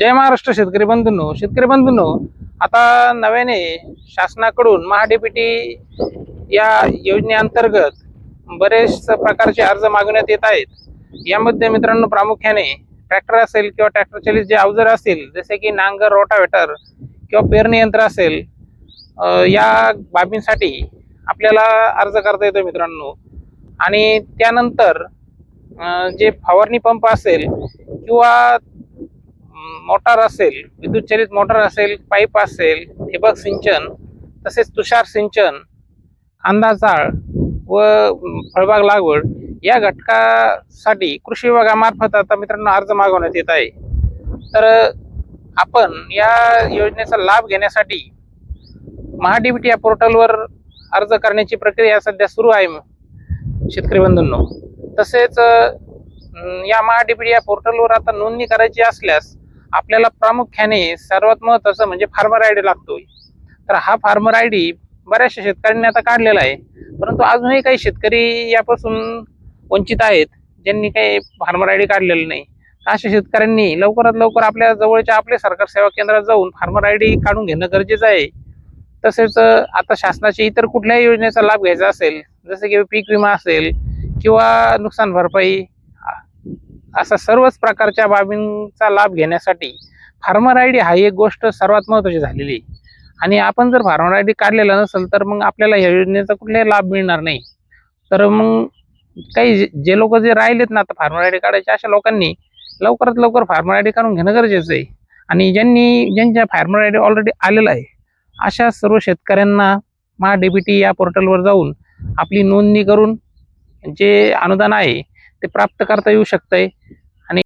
जय महाराष्ट्र शेतकरी बंधूंनो शेतकरी बंधूंनो आता नव्याने शासनाकडून महाडीपीटी या योजनेअंतर्गत बरेच प्रकारचे अर्ज मागवण्यात येत आहेत. यामध्ये मित्रांनो प्रामुख्याने ट्रॅक्टर असेल किंवा ट्रॅक्टर चालित जे अवजार असतील जसे की नांगर रोटावेटर किंवा पेरणी यंत्र असेल या बाबींसाठी आपल्याला अर्ज करता येतो मित्रांनो. आणि त्यानंतर जे फवारणी पंप असेल किंवा मोटार असेल विद्युतचलित मोटार असेल पाईप असेल ठिबक सिंचन तसेच तुषार सिंचन कांदा चाळ व फळबाग लागवड या घटकासाठी कृषी विभागामार्फत आता मित्रांनो अर्ज मागवण्यात येत आहे. तर आपण या योजनेचा लाभ घेण्यासाठी महाडीबीटी या पोर्टलवर अर्ज करण्याची प्रक्रिया सध्या सुरू आहे शेतकरी बंधूंनो. तसेच या महाडीबीटी या पोर्टलवर आता नोंदणी करायची असल्यास आपल्याला प्रामुख्याने सर्वात महत्वाचं म्हणजे फार्मर आय डी लागतो तर हा फार्मर आय डी बऱ्याचशा शेतकऱ्यांनी आता काढलेला आहे. परंतु अजूनही काही शेतकरी यापासून वंचित आहेत ज्यांनी काही फार्मर आय डी काढलेलं नाही. अशा शेतकऱ्यांनी लवकरात लवकर आपल्या जवळच्या आपले सरकार सेवा केंद्रात जाऊन फार्मर आय डी काढून घेणं गरजेचं आहे. तसेच आता शासनाच्या इतर कुठल्याही योजनेचा लाभ घ्यायचा असेल जसे की पीक विमा असेल किंवा नुकसान भरपाई असा सर्वच प्रकारच्या बाबींचा लाभ घेण्यासाठी फार्मर आय डी हा एक गोष्ट सर्वात महत्त्वाची झालेली आहे. आणि आपण जर फार्मर आय डी काढलेला नसेल तर मग आपल्याला या योजनेचा कुठलाही लाभ मिळणार नाही. तर मग काही जे- जे लोक जे राहिलेत ना आता फार्मर आय डी काढायचे अशा लोकांनी लवकरात लवकर फार्मर आय डी काढून घेणं गरजेचं आहे. आणि ज्यांनी ज्यांच्या फार्मर आय डी ऑलरेडी आलेला आहे अशा सर्व शेतकऱ्यांना महा टी या पोर्टलवर जाऊन आपली नोंदणी करून जे अनुदान आहे ते प्राप्त करता येऊ शकतंय.